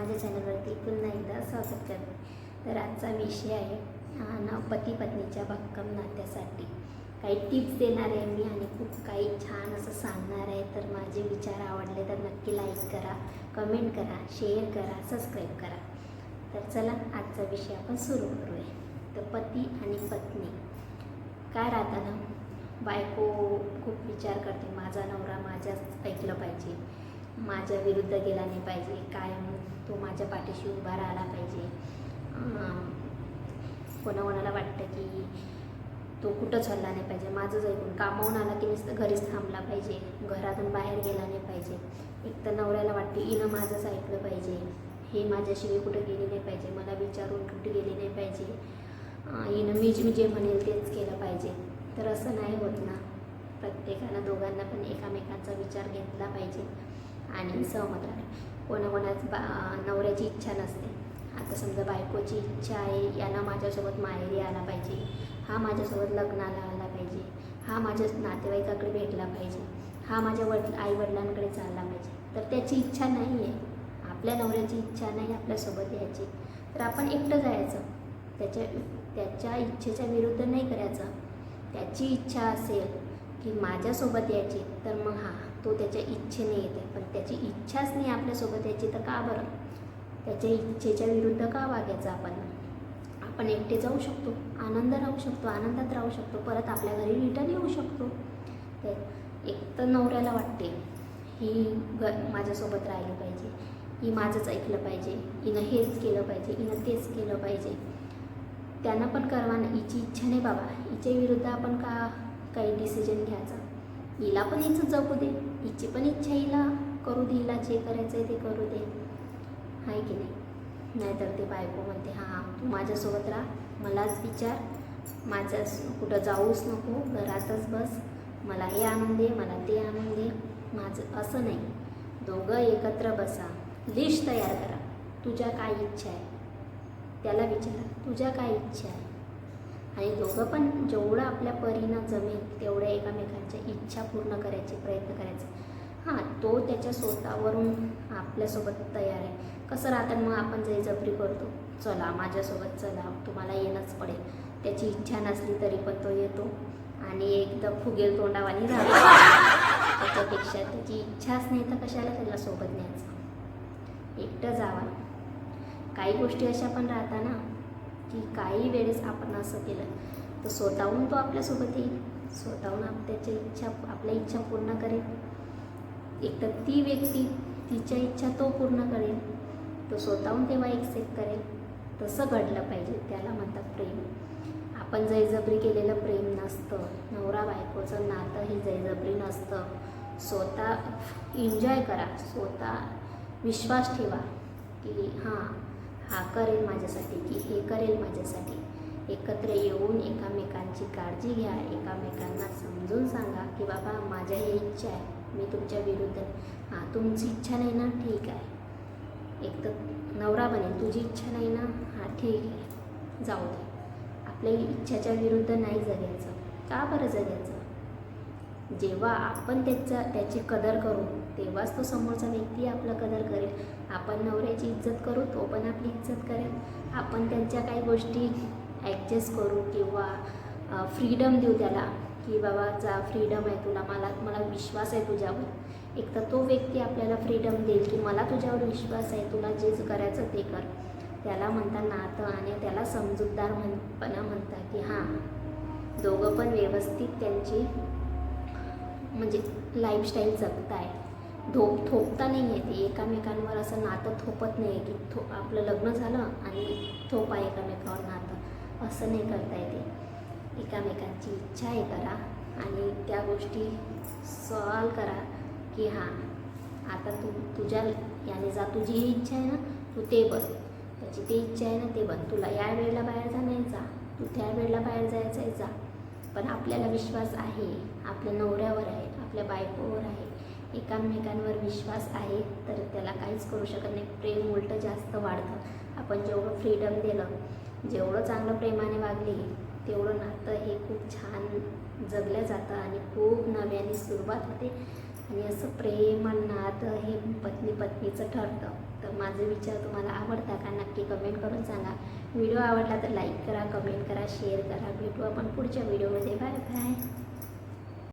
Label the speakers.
Speaker 1: माझ्या चॅनलवरती पुन्हा एकदा स्वागत करते. तर आजचा विषय आहे ना पती पत्नीच्या भक्कम नात्यासाठी. काही टिप्स देणार आहे मी आणि खूप काही छान असं सांगणार आहे. तर माझे विचार आवडले तर नक्की लाईक करा कमेंट करा शेअर करा सबस्क्राईब करा. तर चला आजचा विषय आपण सुरू करूया. तर पती आणि पत्नी. काय राहता ना बायको खूप विचार करते माझा नवरा माझ्याच ऐकलं पाहिजे. माझ्या विरुद्ध गेला नाही पाहिजे. काय माझ्या पाठीशी उभा राहिला पाहिजे. कोणाकोणाला वाटतं की तो कुठंच हल्ला नाही पाहिजे. माझंच ऐकून कामावून आला की नुसतं घरीच थांबला पाहिजे. घरातून बाहेर गेला नाही पाहिजे. एक तर नवऱ्याला वाटते हिनं माझंच ऐकलं पाहिजे. हे माझ्याशिवाय कुठं गेली नाही पाहिजे. मला विचारून कुठे गेली नाही पाहिजे. हिनं मी जे- जे म्हणेल तेच केलं पाहिजे. तर असं नाही होत ना. प्रत्येकानं दोघांना पण एकामेकांचा विचार घेतला पाहिजे. आणि सहमत राहा कोणाकोणाच बा नवऱ्याची इच्छा नसते. आता समजा बायकोची इच्छा आहे यांना माझ्यासोबत माहेरी आला पाहिजे. हा माझ्यासोबत लग्नाला आला पाहिजे. हा माझ्या नातेवाईकाकडे भेटला पाहिजे. हा माझ्या वड आईवडिलांकडे चालला पाहिजे. तर त्याची इच्छा नाही आहे आपल्या नवऱ्याची इच्छा नाही आपल्यासोबत यायची. तर आपण एकटं जायचं. त्याच्या त्याच्या इच्छेच्या विरुद्ध नाही करायचं. त्याची इच्छा असेल की माझ्यासोबत यायची तर मग हा तो त्याच्या इच्छेने येते पण त्याची इच्छाच नाही आपल्यासोबत यायची तर का बरं? त्याच्या इच्छेच्या विरुद्ध का वागायचं आपण? आपण एकटे जाऊ शकतो आनंद राहू शकतो आनंदात राहू शकतो परत आपल्या घरी रिटर्न येऊ शकतो. तर एक तर नवऱ्याला वाटते ही ग माझ्यासोबत राहिली पाहिजे. ही माझंच ऐकलं पाहिजे. हिनं हेच केलं पाहिजे हिनं तेच केलं पाहिजे. त्यांना पण करवा ना हिची इच्छा नाही बाबा. हिच्या विरुद्ध आपण का काही डिसिजन घ्यायचा? हिला पण हिचं जगू दे. हिची पण इच्छा हिला करू दे हिला जे करायचं आहे ते करू दे. नाहीतर ते बायको म्हणते हां तू माझ्यासोबत राहा मलाच विचार. माझ्या कुठं जाऊच नको घरातच बस. मला हे आणून दे मला ते आणून दे. माझं असं नाही. दोघं एकत्र बसा. लिस्ट तयार करा. तुझ्या काय इच्छा आहे? त्याला विचारा. तुझ्या काय इच्छा आहे? आणि दोघं पण जेवढं आपल्या परीनं जमेल तेवढ्या एकमेकांच्या इच्छा पूर्ण करायचे प्रयत्न करायचे. हां तो त्याच्या स्वतःवरून आपल्यासोबत तयार आहे. कसं राहतं मग आपण जे जबरी करतो? चला माझ्यासोबत चला तुम्हाला येणंच पडेल. त्याची इच्छा नसली तरी पण तो येतो आणि एकदम फुगेल तोंडावानी राहतो. त्याच्यापेक्षा त्याची इच्छाच नाही तर कशाला त्याला सोबत न्यायचं? एकटं जावा. काही गोष्टी अशा पण राहतात ना की काही वेळेस आपण असं केलं तर स्वतःहून तो आपल्यासोबत येईल. स्वतःहून आप त्याच्या इच्छा आपल्या इच्छा पूर्ण करेल. एक तर ती व्यक्ती तिच्या इच्छा तो पूर्ण करेल तो स्वतःहून तेव्हा एक्सेप्ट करेल तसं घडलं पाहिजे त्याला म्हणतात प्रेम. आपण जैजबरी केलेलं प्रेम नसतं नवरा बायकोचं नातं हे जैजबरी नसतं. स्वतः एन्जॉय करा स्वतः विश्वास ठेवा की हां हा करेल माझ्यासाठी की हे करेल माझ्यासाठी. एकत्र येऊन एकामेकांची काळजी घ्या एकामेकांना समजून सांगा की बाबा माझ्या हे इच्छा आहे. मी तुमच्या विरुद्ध. हां तुमची इच्छा नाही ना? ठीक आहे. एक तर नवरा बनेल. तुझी इच्छा नाही ना? हां ठीक आहे. जाऊ दे. आपल्या इच्छाच्या विरुद्ध नाही जगायचं. का बरं जगायचं? जेव्हा आपण त्याचा त्याची कदर करू तेव्हाच तो समोरचा व्यक्ती आपलं कदर करेल. आपण नवऱ्याची इज्जत करू तो पण आपली इज्जत करेल. आपण त्यांच्या काही गोष्टी ॲडजस्ट करू किंवा फ्रीडम देऊ त्याला. की बाबा जा फ्रीडम आहे तुला. मला मला विश्वास आहे तुझ्यावर. एक तर तो व्यक्ती आपल्याला फ्रीडम देईल की मला तुझ्यावर विश्वास आहे. तुला जे करायचं ते कर. त्याला म्हणतात नातं आणि त्याला समजूतदार म्हणपणा म्हणतात की हां दोघं पण व्यवस्थित त्यांची म्हणजे लाईफस्टाईल जगताय धोप थोपता नाही आहे ते. एकामेकांवर असं नातं थोपत नाही आहे की थो आपलं लग्न झालं आणि थोपा एकामेकावर नातं. असं नाही करता येते एकामेकांची इच्छा आहे करा आणि त्या गोष्टी सॉल्व करा की हां आता तू तुझ्या याने जा तुझी ही इच्छा आहे ना तू ते बन त्याची ती इच्छा आहे ना ते बन. तुला या वेळेला बाहेर जा नाही जा तू त्या वेळेला बाहेर जायचं आहे जा. पण आपल्याला विश्वास आहे आपल्या नवऱ्यावर आहे आपल्या बायकोवर आहे एकामेकांवर विश्वास आहे तर त्याला काहीच करू शकत नाही. प्रेम उलटं जास्त वाढतं. आपण जेवढं फ्रीडम दिलं जेवढं चांगलं प्रेमाने वागली तेवढं नातं हे खूप छान जगलं जातं आणि खूप नव्याने सुरुवात होते. आणि असं प्रेम आणि नातं हे पत्नी पत्नीचं ठरतं. तर माझे विचार तुम्हाला आवडता का? नक्की कमेंट करून सांगा. व्हिडिओ आवडला तर लाईक करा कमेंट करा शेअर करा. भेटू आपण पुढच्या व्हिडिओमध्ये. Bye bye